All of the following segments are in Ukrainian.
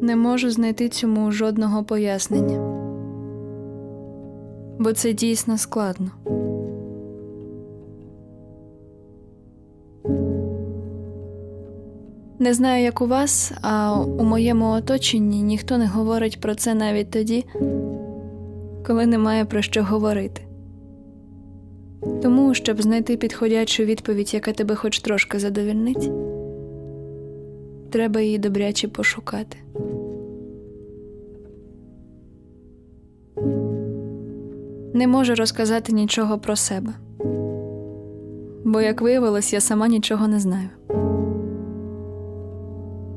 Не можу знайти цьому жодного пояснення, бо це дійсно складно. Не знаю, як у вас, а у моєму оточенні ніхто не говорить про це навіть тоді, коли немає про що говорити. Тому, щоб знайти підходячу відповідь, яка тебе хоч трошки задовільнить, треба її добряче пошукати. Не можу розказати нічого про себе, бо, як виявилось, я сама нічого не знаю.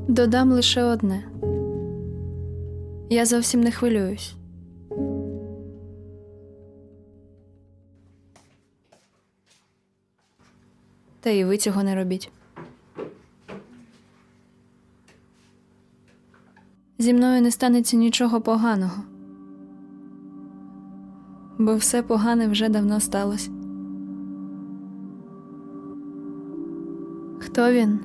Додам лише одне я зовсім не хвилююсь. Та і ви цього не робіть. Зі мною не станеться нічого поганого, бо все погане вже давно сталося. Хто він?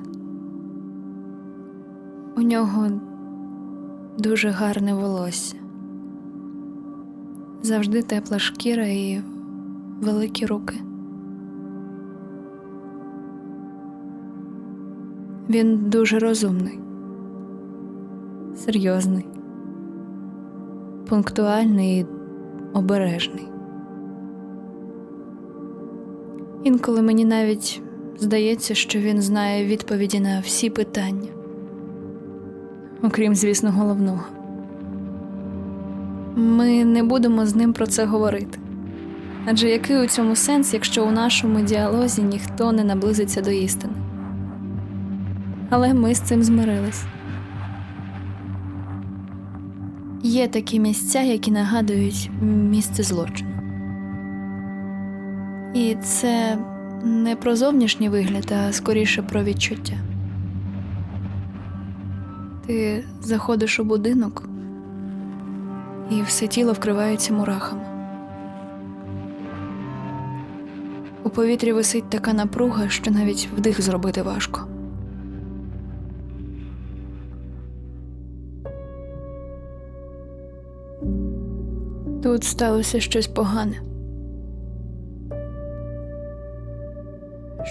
У нього дуже гарне волосся, завжди тепла шкіра і великі руки. Він дуже розумний, серйозний, пунктуальний і обережний. Інколи мені навіть здається, що він знає відповіді на всі питання, окрім, звісно, головного. Ми не будемо з ним про це говорити. Адже який у цьому сенс, якщо у нашому діалозі ніхто не наблизиться до істини? Але ми з цим змирились. Є такі місця, які нагадують місце злочину. І це не про зовнішній вигляд, а скоріше про відчуття. Ти заходиш у будинок, і все тіло вкривається мурахами. У повітрі висить така напруга, що навіть вдих зробити важко. Тут сталося щось погане.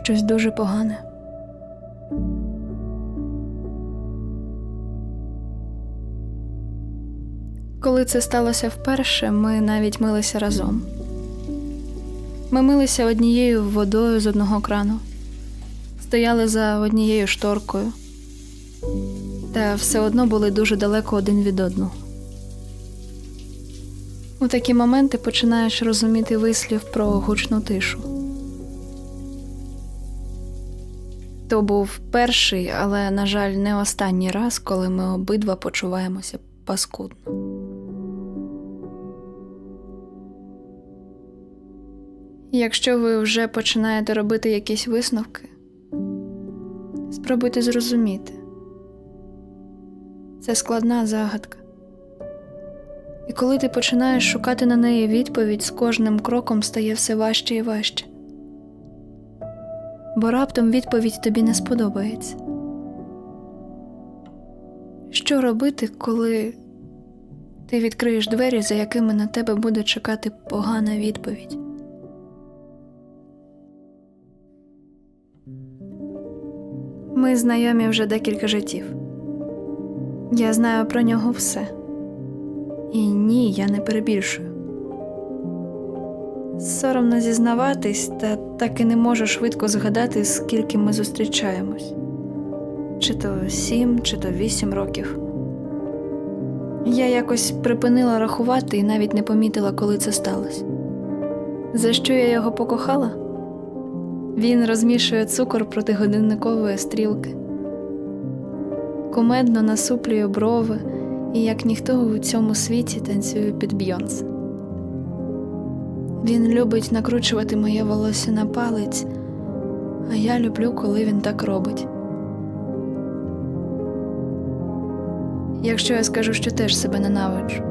Щось дуже погане. Коли це сталося вперше, ми навіть милися разом. Ми милися однією водою з одного крану, стояли за однією шторкою, та все одно були дуже далеко один від одного. У такі моменти починаєш розуміти вислів про гучну тишу. То був перший, але, на жаль, не останній раз, коли ми обидва почуваємося паскудно. Якщо ви вже починаєте робити якісь висновки, спробуйте зрозуміти. Це складна загадка. І коли ти починаєш шукати на неї відповідь, з кожним кроком стає все важче і важче. Бо раптом відповідь тобі не сподобається. Що робити, коли ти відкриєш двері, за якими на тебе буде чекати погана відповідь? Ми знайомі вже декілька життів. Я знаю про нього все. І ні, я не перебільшую. Соромно зізнаватись, та так і не можу швидко згадати, скільки ми зустрічаємось чи то сім, чи то вісім років. Я якось припинила рахувати і навіть не помітила, коли це сталося. За що я його покохала? Він розмішує цукор проти годинникової стрілки, кумедно насуплює брови і як ніхто у цьому світі танцює під Бйонс. Він любить накручувати моє волосся на палець, а я люблю, коли він так робить. Якщо я скажу, що теж себе ненавиджу,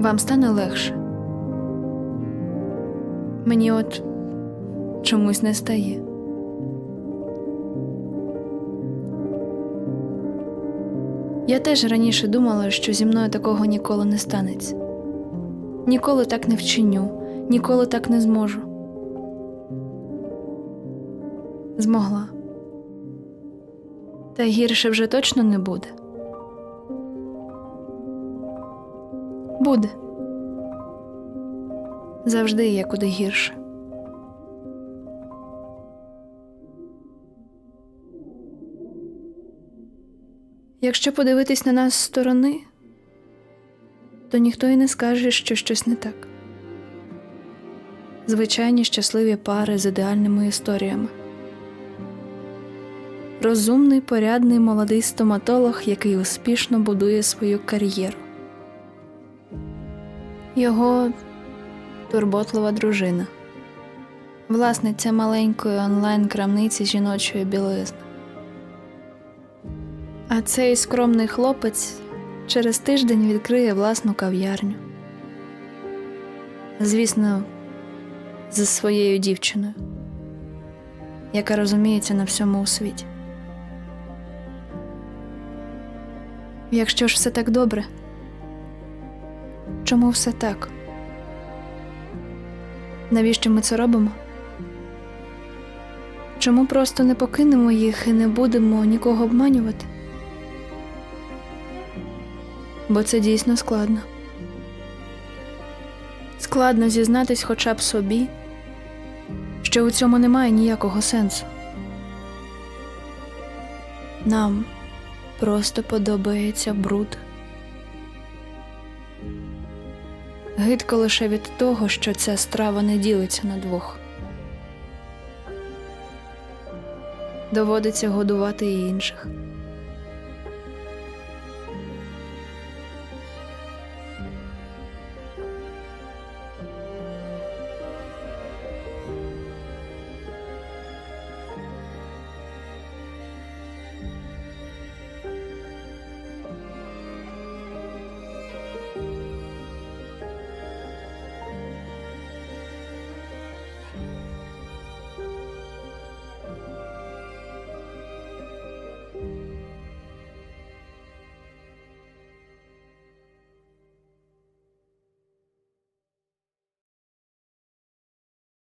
вам стане легше. Мені от чомусь не стає. Я теж раніше думала, що зі мною такого ніколи не станеться. Ніколи так не вчиню, ніколи так не зможу. Змогла. Та гірше вже точно не буде. Буде. Завжди є куди гірше. Якщо подивитись на нас з сторони, то ніхто і не скаже, що щось не так. Звичайні щасливі пари з ідеальними історіями. Розумний, порядний молодий стоматолог, який успішно будує свою кар'єру. Його турботлива дружина, власниця маленької онлайн-крамниці жіночої білизни. А цей скромний хлопець через тиждень відкриє власну кав'ярню. Звісно, зі своєю дівчиною, яка розуміється на всьому у світі. Якщо ж все так добре, чому все так? Навіщо ми це робимо? Чому просто не покинемо їх і не будемо нікого обманювати? Бо це дійсно складно. Складно зізнатись хоча б собі, що у цьому немає ніякого сенсу. Нам просто подобається бруд. Гидко лише від того, що ця страва не ділиться на двох. Доводиться годувати і інших.